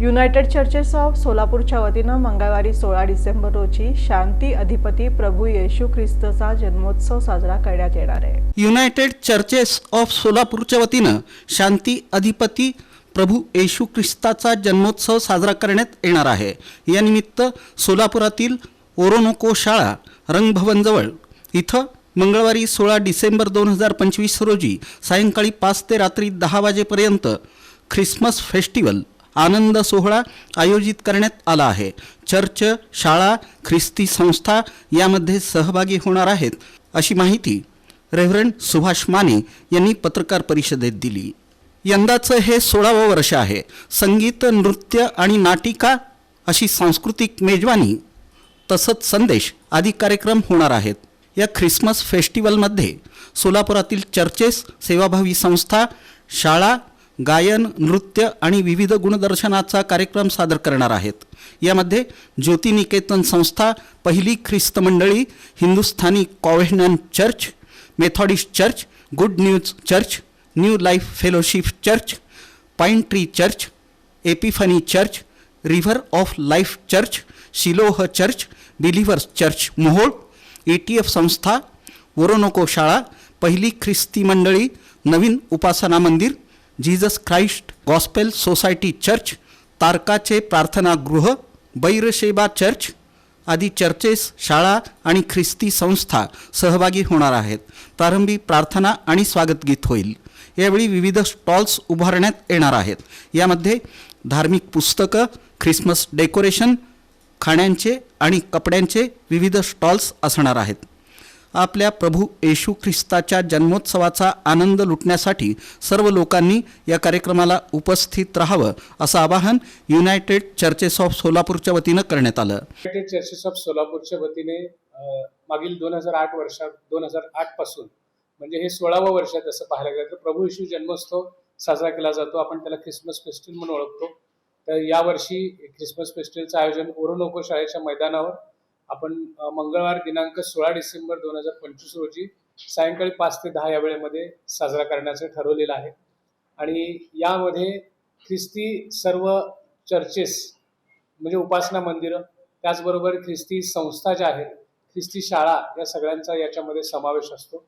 United churches of सोलापूरच्या वतीनं मंगळवारी सोळा डिसेंबर रोजी शांती अधिपती प्रभू येशू ख्रिस्तचा जन्मोत्सव साजरा करण्यात येणार आहे. युनायटेड चर्चेस ऑफ सोलापूरच्या वतीनं शांती अधिपती प्रभू येशू ख्रिस्ताचा जन्मोत्सव साजरा करण्यात येणार आहे. यानिमित्त सोलापुरातील ओरोनोको शाळा रंगभवनजवळ इथं मंगळवारी सोळा डिसेंबर दोन हजार पंचवीस रोजी सायंकाळी पाच ते रात्री दहा वाजेपर्यंत ख्रिसमस फेस्टिवल आनंद सोहळा आयोजित करण्यात आला आहे. चर्च शाळा ख्रिस्ती संस्था यामध्ये सहभागी होणार आहेत अशी माहिती रेव्हरंड सुभाष माने यांनी पत्रकार परिषदेत दिली. यंदाचं हे सोळावं वर्ष आहे. संगीत नृत्य आणि नाटिका अशी सांस्कृतिक मेजवानी तसंच संदेश आदी कार्यक्रम होणार आहेत. या ख्रिसमस फेस्टिवलमध्ये सोलापुरातील चर्चेस सेवाभावी संस्था शाळा गायन नृत्य आणि विविध गुणदर्शनाचा कार्यक्रम सादर करणार आहेत. यामध्ये ज्योतिनिकेतन संस्था पहिली ख्रिस्त मंडळी Hindustani covenant church Methodist church good news church new life fellowship church pine tree church Epiphany church river of life church Shiloh church believers church Mohol A T F संस्था वोरोनोको शाळा पहिली ख्रिस्ती मंडळी नवीन उपासना मंदिर Jesus Christ gospel society church तारकाचे प्रार्थनागृह बैरशेबा चर्च आदी चर्चेस शाळा आणि ख्रिस्ती संस्था सहभागी होणार आहेत. प्रारंभी प्रार्थना आणि स्वागतगीत होईल. यावेळी विविध स्टॉल्स उभारण्यात येणार आहेत. यामध्ये धार्मिक पुस्तकं ख्रिसमस डेकोरेशन खाण्यांचे आणि कपड्यांचे विविध स्टॉल्स असणार आहेत. आपल्या प्रभू येशू ख्रिस्ताच्या जन्मोत्सवाचा आनंद लुटण्यासाठी सर्व लोकांनी या कार्यक्रमाला उपस्थित राहावं असं आवाहन युनायटेड चर्चेस ऑफ सोलापूरच्या वतीनं करण्यात आलं. युनायटेड चर्चेस ऑफ सोलापूरच्या वतीने मागील दोन हजार आठ वर्षात दोन हजार आठपासून म्हणजे हे सोळावं वर्ष तसं पाहायला गेलं तर प्रभू येशू जन्मोत्सव साजरा केला जातो. आपण त्याला ख्रिसमस फेस्टिवल म्हणून ओळखतो. तर यावर्षी ख्रिसमस फेस्टिवलचं आयोजन ओरोनोको शाळेच्या मैदानावर आपण मंगळवार दिनांक सोळा डिसेंबर दोन हजार पंचवीस रोजी सायंकाळी पाच ते दहा या वेळेमध्ये साजरा करण्याचं ठरवलेलं आहे. आणि यामध्ये ख्रिस्ती सर्व चर्चेस म्हणजे उपासना मंदिरं त्याचबरोबर ख्रिस्ती संस्था ज्या आहेत ख्रिस्ती शाळा या सगळ्यांचा याच्यामध्ये समावेश असतो.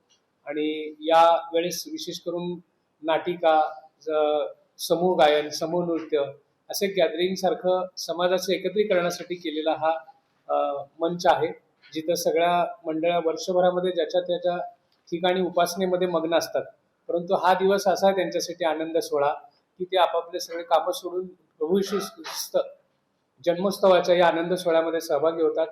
आणि या वेळेस विशेष करून नाटिका ज- समूह गायन समूह नृत्य असे गॅदरिंगसारखं समाजाचं एकत्रीकरणासाठी केलेला हा मंच आहे जिथं सगळ्या मंडळा वर्षभरामध्ये ज्याच्या त्याच्या ठिकाणी उपासनेमध्ये मग्न असतात. परंतु हा दिवस असा आहे त्यांच्यासाठी आनंद सोहळा की ते आपापले सगळे कामं सोडून प्रभू जन्मोत्सवाच्या या आनंद सोहळ्यामध्ये सहभागी होतात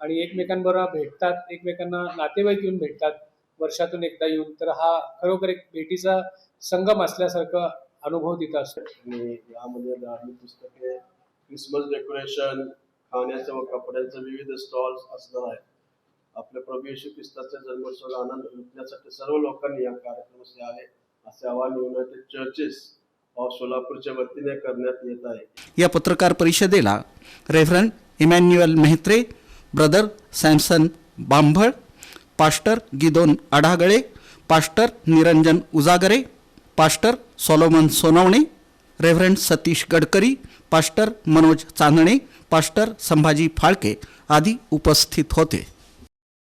आणि एकमेकांबरोबर भेटतात एकमेकांना नातेवाईक येऊन भेटतात वर्षातून एकदा येऊन. तर हा खरोखर एक भेटीचा संगम असल्यासारखं अनुभव तिथं असतो. आणि यामध्ये धार्मिक पुस्तके क्रिसमस डेकोरेशन खाण्याचं व कपड्यांचं विविध स्टॉल्स असणार आहेत. आपल्या प्रभू येशू ख्रिस्ताचा जन्मोत्सवाला आनंद लुटण्यासाठी सर्व लोकांनी या कार्यक्रमास यावे असे आवाहन युनायटेड चर्चेस ऑफ सोलापूरच्या वतीने करण्यात येत आहे. या पत्रकार परिषदेला reverend Emmanuel Mehtre brother Samson Bambhal pastor Gideon Adhagale pastor Niranjan Ujagare pastor Solomon Sonawane reverend Satish Gadkari pastor Manoj Chandane pastor Sambhaji Phalke आदी उपस्थित होते.